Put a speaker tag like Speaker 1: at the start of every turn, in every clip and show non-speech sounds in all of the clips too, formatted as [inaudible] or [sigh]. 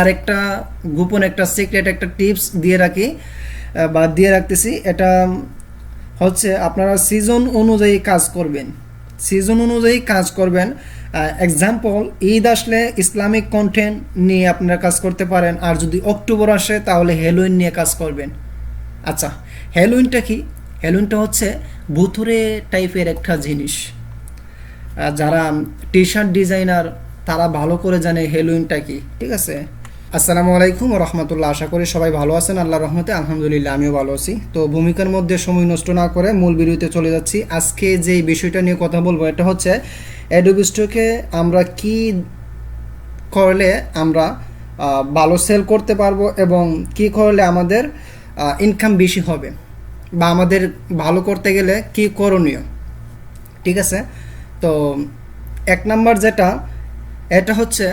Speaker 1: আরেকটা গোপন একটা সিক্রেট একটা টিপস দিয়ে রাখি বা দিয়ে রাখতেছি। এটা হচ্ছে আপনারা সিজন অনুযায়ী কাজ করবেন। সিজন অনুযায়ী কাজ করবেন। এক্সাম্পল ঈদ আসলে ইসলামিক কন্টেন্ট নিয়ে আপনারা কাজ করতে পারেন। আর যদি অক্টোবর আসে, তাহলে হেলোইন নিয়ে কাজ করবেন। আচ্ছা হেলোইনটা কি? হেলোইনটা হচ্ছে ভুতুরে টাইপের একটা জিনিস। যারা টি শার্ট ডিজাইনার তারা ভালো করে জানে হেলোইনটা কি, ঠিক আছে? আসসালামু আলাইকুম রহমতুল্লাহ। আশা করি সবাই ভালো আছেন। আল্লাহ রহমতে আলহামদুলিল্লাহ, আমিও ভালো আছি। তো ভূমিকার মধ্যে সময় নষ্ট না করে মূল ভিডিওতে চলে যাচ্ছি। আজকে যে বিষয়টা নিয়ে কথা বলব, এটা হচ্ছে অ্যাডোবিস্টোকে আমরা কি করলে আমরা ভালো সেল করতে পারব এবং কি করলে আমাদের ইনকাম বেশি হবে বা আমাদের ভালো করতে গেলে কি করণীয়? ঠিক আছে? তো এক নাম্বার যেটা, এটা হচ্ছে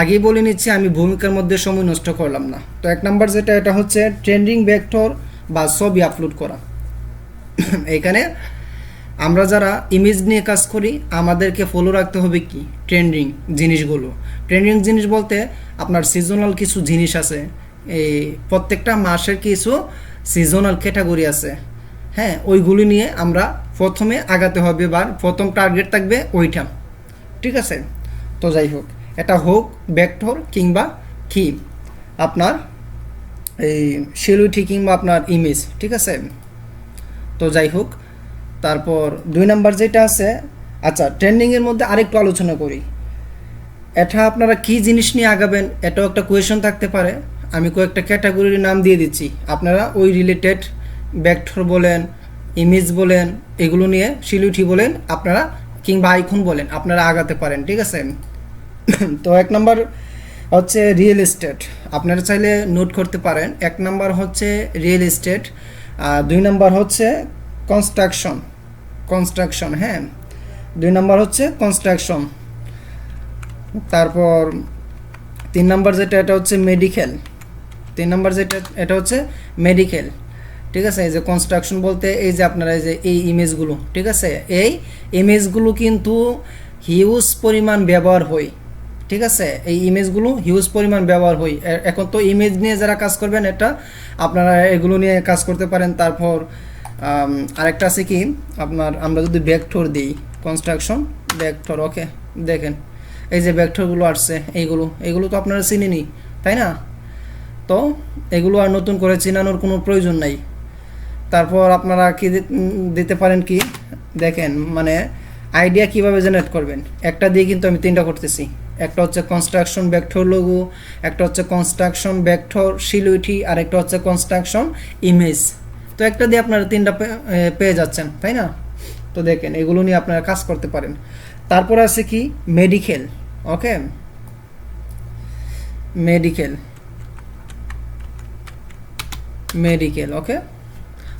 Speaker 1: আগেই বলে নিচ্ছি, আমি ভূমিকার মধ্যে সময় নষ্ট করলাম না। তো এক নাম্বার যেটা, এটা হচ্ছে ট্রেন্ডিং ভেক্টর বা ছবি আপলোড করা। এখানে আমরা যারা ইমেজ নিয়ে কাজ করি, আমাদেরকে ফলো রাখতে হবে কি? ট্রেন্ডিং জিনিসগুলো। ট্রেন্ডিং জিনিস বলতে আপনার সিজনাল কিছু জিনিস আছে। এই প্রত্যেকটা মাসের কিছু সিজনাল ক্যাটাগরি আছে। হ্যাঁ ওইগুলি নিয়ে আমরা প্রথমে আগাতে হবে বা প্রথম টার্গেট থাকবে ওইটা। ঠিক আছে? তো যাই হোক। এটা হোক ভেক্টর কিংবা কি আপনার এই শিলুটি কিংবা আপনার ইমেজ ঠিক আছে? তো যাই হোক, তারপর দুই নাম্বার যেটা আছে আচ্ছা ট্রেন্ডিংয়ের মধ্যে আরেকটু আলোচনা করি। এটা আপনারা কি জিনিস নিয়ে আগাবেন, এটাও একটা কোয়েশন থাকতে পারে। আমি কয়েকটা ক্যাটাগরির নাম দিয়ে দিচ্ছি। আপনারা ওই রিলেটেড ভেক্টর বলেন ইমেজ বলেন, এগুলো নিয়ে শিলুটি বলেন, আপনারা কিংবা আইকন বলেন, আপনারা আগাতে পারেন, ঠিক আছে? তো এক নম্বর হচ্ছে রিয়েল এস্টেট আপনারা চাইলে নোট করতে পারেন। এক নাম্বার হচ্ছে রিয়েল এস্টেট দুই নাম্বার হচ্ছে কনস্ট্রাকশন কনস্ট্রাকশন হ্যাঁ। দুই নাম্বার হচ্ছে কনস্ট্রাকশন তারপর তিন নাম্বার যেটা, এটা হচ্ছে মেডিকেল তিন নাম্বার যেটা, এটা হচ্ছে মেডিকেল ঠিক আছে? এই যে কনস্ট্রাকশন বলতে, এই যে আপনারা, এই যে এই ইমেজগুলো ঠিক আছে? এই ইমেজগুলো কিন্তু হিউজ পরিমাণ ব্যবহার হয়। ঠিক আছে? এই ইমেজগুলো হিউজ পরিমাণ ব্যবহার হই। এখন তো ইমেজ নিয়ে যারা কাজ করবেন এটা আপনারা এগুলো নিয়ে কাজ করতে পারেন। তারপর আরেকটা আছে কি? আপনার, আমরা যদি ভেক্টর দিই কনস্ট্রাকশন ভেক্টর ওকে দেখেন। এই যে ভেক্টরগুলো আসছে, এইগুলো, এগুলো তো আপনারা চিনেনি তাই না? তো, এগুলো আর নতুন করে চিনানোর কোনো প্রয়োজন নাই। তারপর আপনারা কি দিতে পারেন কি? দেখেন মানে আইডিয়া কীভাবে জেনারেট করবেন? একটা দিয়ে কিন্তু আমি তিনটা করতেছি। একটা হচ্ছে কনস্ট্রাকশন ভেক্টর লোগো একটা হচ্ছে কনস্ট্রাকশন ভেক্টর শিলুইটি আর একটা হচ্ছে কনস্ট্রাকশন ইমেজ তো একটা দিয়ে আপনারা তিনটা পেয়ে যাচ্ছেন, তাই না? তো দেখেন, এগুলো নিয়ে আপনারা কাজ করতে পারেন। তারপর আছে কি? Medical okay medical medical okay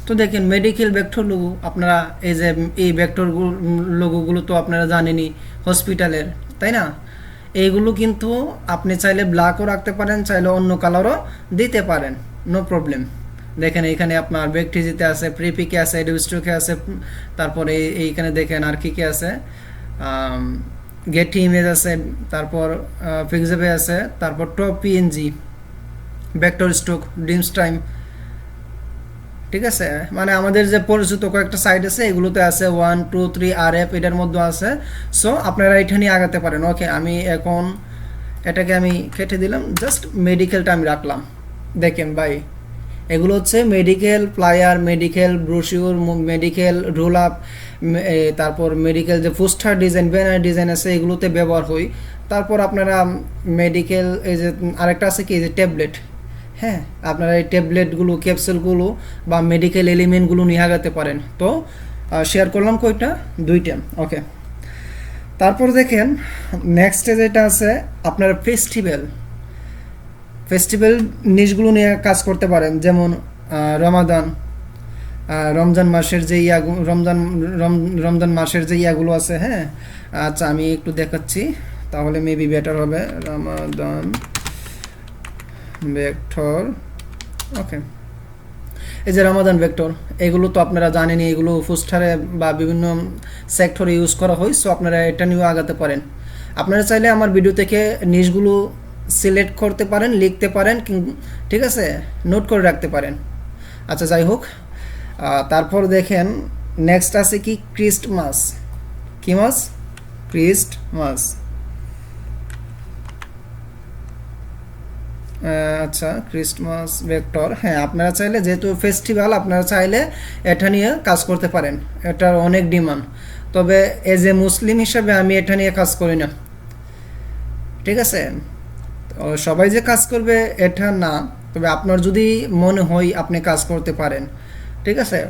Speaker 1: তো দেখেন মেডিকেল ভেক্টর লোগো আপনারা এই যে, এই ভেক্টর লোগোগুলো তো আপনারা জানেনই হসপিটালের তাই না? এইগুলো কিন্তু আপনি চাইলে ব্ল্যাকও রাখতে পারেন, চাইলে অন্য কালারও দিতে পারেন। নো প্রবলেম দেখেন এইখানে আপনার ব্যাকটিজিতে আছে প্রিপিকে আছে এডুস্ট্রোকে আছে, তারপরে এই- এইখানে দেখেন আর কি কি আছে? গেটি ইমেজ আছে, তারপর পিক্সেপে আছে, তারপর টপ পিএনজি ভেক্টর স্ট্রোক ডিমস টাইম ঠিক আছে? মানে আমাদের যে পরিচিত কয়েকটা সাইট আছে, এগুলোতে আছে ওয়ান টু থ্রি আর এফ এটার মধ্যে আছে। সো আপনারা এটা নিয়ে আগাতে পারেন। ওকে আমি এখন এটাকে আমি কেটে দিলাম। জাস্ট মেডিকেলটা আমি রাখলাম। দেখেন ভাই, এগুলো হচ্ছে medical flyer medical brochure medical roll up তারপর মেডিকেল যে পোস্টার ডিজাইন ব্যানার ডিজাইন আছে, এগুলোতে ব্যবহার হয় তারপর আপনারা মেডিকেল এই যে আরেকটা আছে কি? যে ট্যাবলেট হ্যাঁ আপনারা এই ট্যাবলেটগুলো, ক্যাপসুলগুলো বা মেডিকেল এলিমেন্টগুলো নিয়ে আগাতে পারেন। তো শেয়ার করলাম কয়টা? দুইটা ওকে তারপর দেখেন নেক্সটে যেটা আছে, আপনার ফেস্টিভ্যাল ফেস্টিভ্যাল নিশগুলো নিয়ে কাজ করতে পারেন, যেমন রমাদান রমজান মাসের যে ইয়া রমজান রম- রমজান মাসের যে ইয়াগুলো আছে হ্যাঁ? আচ্ছা আমি একটু দেখাচ্ছি, তাহলে মেবি বেটার হবে রমাদান ভেক্টর, ওকে। এই যে রামাদান ভেক্টর, এগুলো তো আপনারা জানেনই এগুলো পোস্টারে বা বিভিন্ন সেক্টরে ইউজ করা হয়, সো আপনারা এটা নিয়েও আগাতে পারেন। আপনারা চাইলে আমার ভিডিও থেকে নিশগুলো সিলেক্ট করতে পারেন, লিখতে পারেন ঠিক আছে? নোট করে রাখতে পারেন। আচ্ছা যাই হোক তারপর দেখেন নেক্সট আছে কি? ক্রিস্টমাস। কি মাস? ক্রিস্টমাস। আচ্ছা ক্রিসমাস ভেক্টর হ্যাঁ আপনারা চাইলে যেহেতু ফেস্টিভ্যাল আপনারা চাইলে এটা নিয়ে কাজ করতে পারেন। এটার অনেক ডিমান্ড তবে এজ এ মুসলিম হিসাবে আমি এটা নিয়ে কাজ করি না। ঠিক আছে? সবাই যে কাজ করবে, এটা না। তবে আপনার যদি মনে হয় আপনি কাজ করতে পারেন। ঠিক আছে?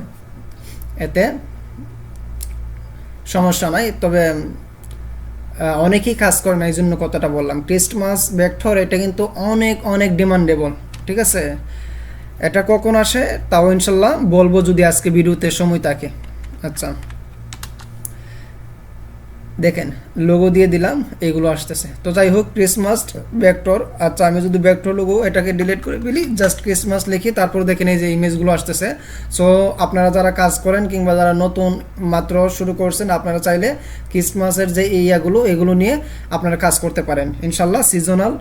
Speaker 1: এতে সমস্যা নাই। তবে অনেকেই কাজ করে না এই জন্য কথাটা বললাম। ক্রিস্টমাস ব্যাকথর এটা কিন্তু অনেক অনেক ডিমান্ডেবল ঠিক আছে? এটা কখন আসে? তাও ইনশাল্লাহ বলব যদি আজকে ভিডিওতে সময় থাকে। আচ্ছা। দেখেন লোগো দিয়ে দিলাম, এগুলো আসতেছে। তো যাই হোক ক্রিসমাস ভেক্টর আচ্ছা আমি যদি ভেক্টর লোগো এটাকে ডিলিট করে ফেলি জাস্ট ক্রিসমাস লিখি, তারপর দেখেন এই যে ইমেজগুলো আসতেছে। সো আপনারা যারা কাজ করেন কিংবা যারা নতুন মাত্র শুরু করছেন, আপনারা চাইলে ক্রিসমাসের যে ইয়াগুলো এগুলো নিয়ে আপনারা কাজ করতে পারেন। ইনশাল্লাহ সিজনাল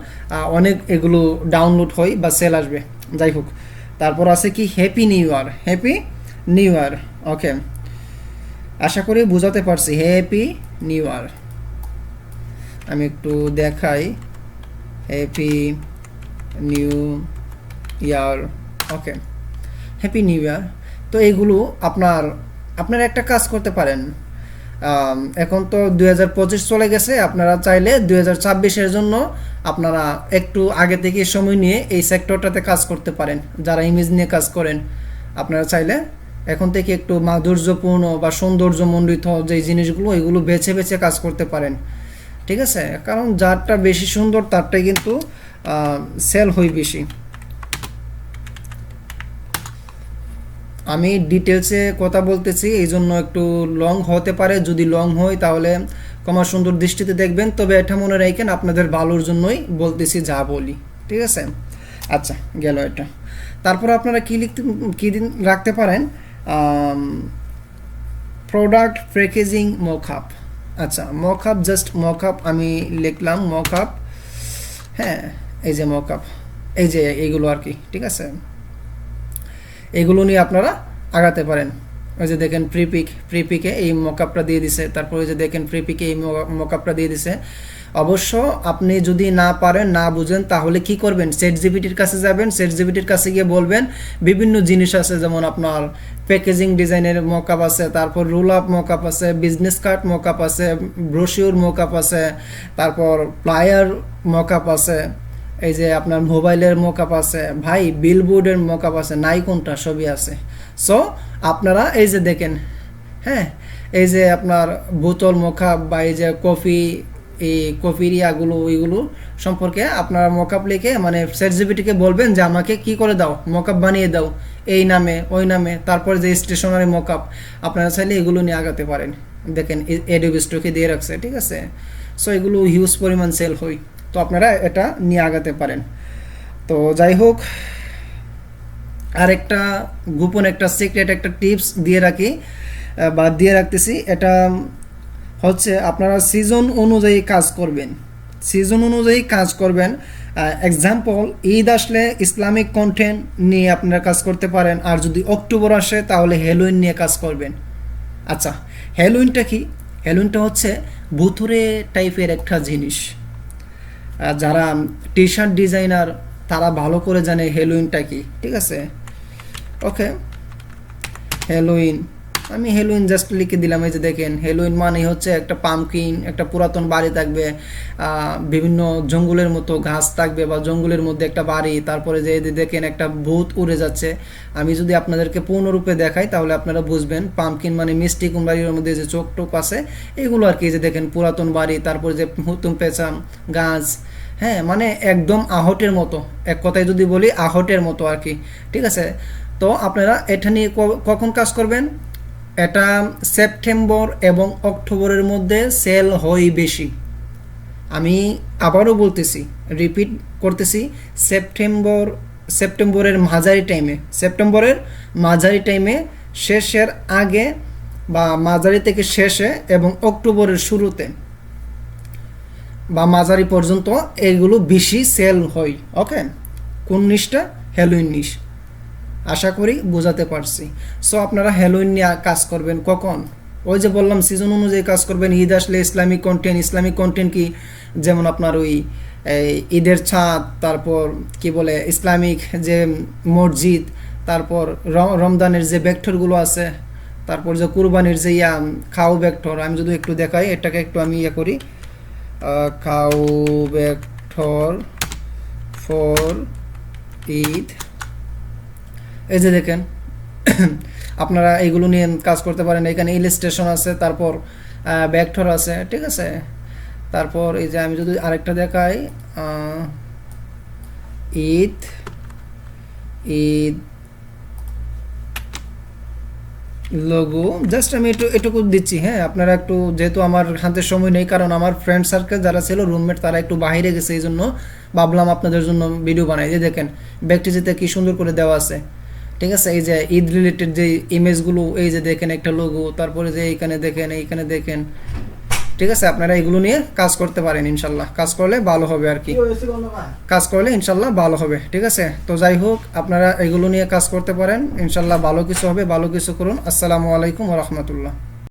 Speaker 1: অনেক এগুলো ডাউনলোড হয় বা সেল আসবে। যাই হোক, তারপর আছে কি? Happy new year happy new year okay আশা করি বোঝাতে পারছি। হ্যাপি নিউ ইয়ার আমি একটু দেখাই। Happy new year okay happy new year তো এগুলো আপনার, আপনারা একটা কাজ করতে পারেন। এখন তো দুই হাজার পঁচিশ চলে গেছে। আপনারা চাইলে দুই হাজার জন্য আপনারা একটু আগে থেকে সময় নিয়ে এই সেক্টরটাতে কাজ করতে পারেন। যারা ইমেজ নিয়ে কাজ করেন, আপনারা চাইলে এখন থেকে একটু মাধুর্যপূর্ণ বা সৌন্দর্যমণ্ডিত যে জিনিসগুলো, এগুলো বেছে বেছে কাজ করতে পারেন। ঠিক আছে? কারণ যারটা বেশি সুন্দর তারটাই কিন্তু সেল হয় বেশি। আমি ডিটেলসে কথা বলতেছি এই জন্য একটু লং হতে পারে। যদি লং হয়, তাহলে কমা সুন্দর দৃষ্টিতে দেখবেন। তবে এটা মনে রাখেন, আপনাদের ভালোর জন্যই বলতেছি যা বলি। ঠিক আছে? আচ্ছা গেল এটা। তারপর আপনারা কি লিখতে, কী দিন রাখতে পারেন? প্রোডাক্ট প্যাকেজিং মকআপ আচ্ছা মকআপ জাস্ট মকআপ আমি লিখলাম মকআপ হ্যাঁ এই যে মকআপ এই যে এইগুলো আর কি, ঠিক আছে? এগুলো নিয়ে আপনারা আগাতে পারেন। ওই যে দেখেন প্রিপিক প্রিপিকে এই মকআপটা দিয়ে দিছে, তারপর যে দেখেন প্রিপিকে এই মকআপটা দিয়ে দিছে। অবশ্য আপনি যদি না পারেন, না বুঝেন, তাহলে কি করবেন? সেট জিবিটির কাছে যাবেন সেট জিবিটির কাছে গিয়ে বলবেন বিভিন্ন জিনিস আছে, যেমন আপনার প্যাকেজিং ডিজাইনের মকআপ আছে, তারপর রোল আপ মকআপ আছে বিজনেস কার্ড মকআপ আছে ব্রোশিওর মকআপ আছে, তারপর প্লায়ার মকআপ আছে, এই যে আপনার মোবাইলের মকআপ আছে, ভাই বিলবোর্ডের মকআপ আছে নাই কোনটা সবই আছে। সো আপনারা এই যে দেখেন হ্যাঁ এই যে আপনার বোতল মকআপ বা এই যে কফি এই কফির ইয়াগুলো ওইগুলো সম্পর্কে আপনারা মকআপ লিখে মানে জিবিটিকে বলবেন যে আমাকে কি করে দাও মকআপ বানিয়ে দাও এই নামে ওই নামে তারপর যে স্টেশনারি মকআপ আপনারা চাইলে এগুলো নিয়ে আগাতে পারেন। দেখেন এডোবি স্টকে দিয়ে রাখছে ঠিক আছে? সো এগুলো হিউজ পরিমাণ সেল হয়। তো আপনারা এটা নিয়ে আগাতে পারেন। তো যাই হোক আরেকটা গোপন একটা সিক্রেট একটা টিপস দিয়ে রাখি আহ, বা দিয়ে রাখতেছি। এটা হচ্ছে আপনারা সিজন অনুযায়ী কাজ করবেন। সিজন অনুযায়ী কাজ করবেন। এক্সাম্পল ঈদ আসলে ইসলামিক কন্টেন্ট নিয়ে আপনারা কাজ করতে পারেন। আর যদি অক্টোবর আসে, তাহলে হেলোইন নিয়ে কাজ করবেন। আচ্ছা হেলোইনটা কি? হেলোইনটা হচ্ছে ভুতুরে টাইপের একটা জিনিস। যারা টি শার্ট ডিজাইনার তারা ভালো করে জানে হেলোইনটা কি। ঠিক আছে? ওকে হেলোইন আমি হেলোইন জাস্ট লিখে দিলাম, এই যে দেখেন হেলোইন মানে হচ্ছে একটা পামকিন একটা পুরাতন বাড়ি থাকবে বিভিন্ন জঙ্গলের মতো ঘাস থাকবে বা জঙ্গলের মধ্যে একটা বাড়ি, তারপরে যে দেখেন একটা ভূত উড়ে যাচ্ছে। আমি যদি আপনাদেরকে পূর্ণরূপে দেখাই, তাহলে আপনারা বুঝবেন পামকিন মানে মিষ্টি কুমড়ারির মধ্যে যে চোখ টোক আছে, এগুলো আর কি যে দেখেন পুরাতন বাড়ি, তারপরে যে হুতুম পেঁচাম গাছ হ্যাঁ মানে একদম আহটের মতো, এক কথায় যদি বলি আহটের মতো আর কি, ঠিক আছে? তো আপনারা এটা নিয়ে কখন কাজ করবেন? এটা সেপ্টেম্বর এবং অক্টোবরের মধ্যে সেল হয় বেশি। আমি আবারও বলতেছি রিপিট করতেছি, সেপ্টেম্বর, সেপ্টেম্বরের মাঝারি টাইমে সেপ্টেম্বরের মাঝারি টাইমে শেষের আগে বা মাঝারি থেকে শেষে এবং অক্টোবরের শুরুতে বা মাঝারি পর্যন্ত এইগুলো বেশি সেল হয় ওকে কোন নিশটা হ্যালোইন নিশ আশা করি বোঝাতে পারছি। সো আপনারা হ্যালোইন নিয়ে কাজ করবেন কখন? ওই যে বললাম সিজন অনুযায়ী কাজ করবেন। ঈদ আসলে ইসলামিক কন্টেন্ট ইসলামিক কন্টেন্ট কি? যেমন আপনার ওই ঈদের ছাদ, তারপর কি বলে, ইসলামিক যে মসজিদ, তারপর র- রমজানের যে ভেক্টরগুলো আছে, তারপর যে কুরবানির যে ইয়া, খাও ভেক্টর আমি যদি একটু দেখাই, এটাকে একটু আমি ইয়ে করি। খাও ভেক্টর ফর ঈদ। এই যে দেখেন, [coughs] আপনারা এইগুলো নিয়ে কাজ করতে পারেন। এখানে ইলিস্ট্রেশন আছে, তারপর ব্যাকঠর আছে, ঠিক আছে? তারপর এই যে আমি যদি আরেকটা দেখাই ঈদ ঈদ লোগো জাস্ট আমি একটু, এটুকু দিচ্ছি হ্যাঁ? আপনারা একটু, যেহেতু আমার হাতে সময় নেই, কারণ আমার ফ্রেন্ড সার্কেল যারা ছিল রুমমেট তারা একটু বাইরে গেছে এই জন্য ভাবলাম আপনাদের জন্য ভিডিও বানাই। যে দেখেন ব্যাকটিজিতে কি সুন্দর করে দেওয়া আছে। ঠিক আছে? এই যে ঈদ রিলেটেড যে ইমেজগুলো এই যে দেখেন একটা লোগো তারপরে যে এইখানে দেখেন এইখানে দেখেন ঠিক আছে? আপনারা এগুলো নিয়ে কাজ করতে পারেন ইনশাল্লাহ। কাজ করলে ভালো হবে আর কি। কাজ করলে ইনশাল্লাহ ভালো হবে ঠিক আছে? তো যাই হোক আপনারা এগুলো নিয়ে কাজ করতে পারেন। ইনশাল্লাহ ভালো কিছু হবে ভালো কিছু করুন। আসসালামু আলাইকুম রহমতুল্লাহ।